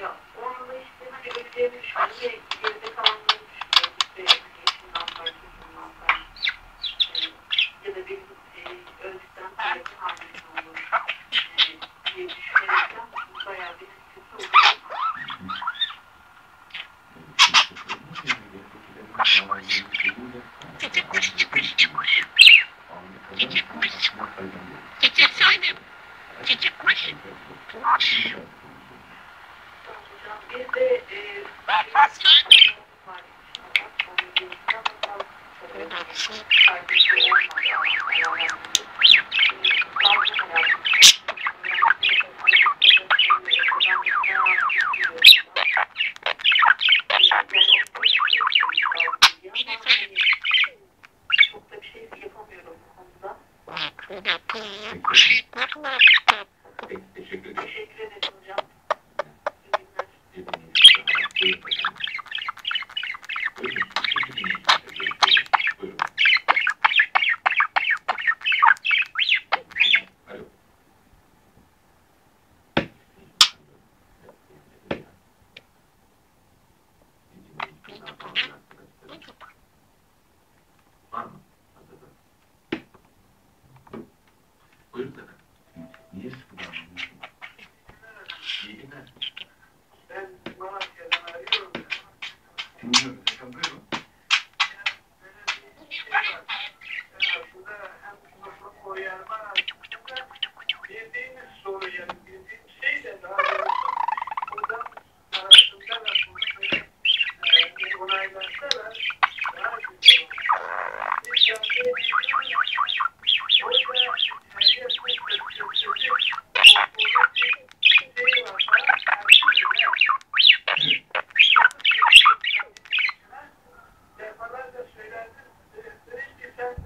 Ya onunla işte hani ödeyemiyorum. Hocam bir de e, benim var inşallah. Onu diyorsun ama sağlık kaygısı olmadan. Çok da bir şey yapamıyorum bu konuda. Teşekkür ederim. Teşekkür ederim hocam. İyi günler. Buyurun. Buyurun. Buyurun. Alo. Var mı? Hazırda. Buyurun efendim. Niye sıkıldın? Günler. Ben Malatya'dan arıyorum. Dinliyorum. Efendim buyurun. Böyle bir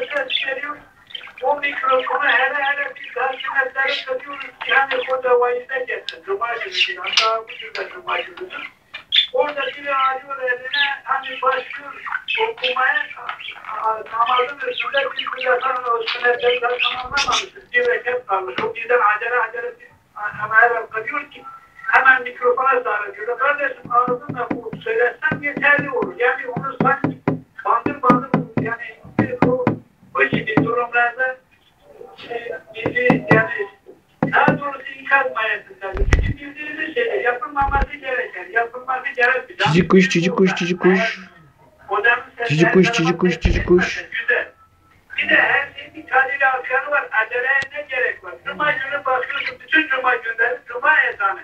ardımıza ses veriyor. O mikrofonu hele hele bir tazimetlere katıyoruz ki hani koca vaize gelsin. Cuma günü hatta de Cuma günüdür. Orada biri alıyor eline hani başlıyor okumaya namazın üstünde biz bir defa o sünnetleri tamamlamamışız. Bir rekat kalmış. O birden acele acele bir amel kalıyor ki hemen mikrofona sarılıyor. Kardeşim ağzımla bu söylesem yeterli olur. Yani onu sanki gibi durumlarda şey, bizi yani daha doğrusu ikaz mayasında. Çünkü bildiğimiz şeyler yapılmaması gereken, yapılması gereken. Cici kuş, cici kuş, cici kuş. Cici kuş, cici kuş, cici kuş. Güzel. Bir de her şeyin bir tadili arkanı var. Aceleye ne gerek var? Cuma günü bakıyorsun bütün cuma günleri cuma ezanı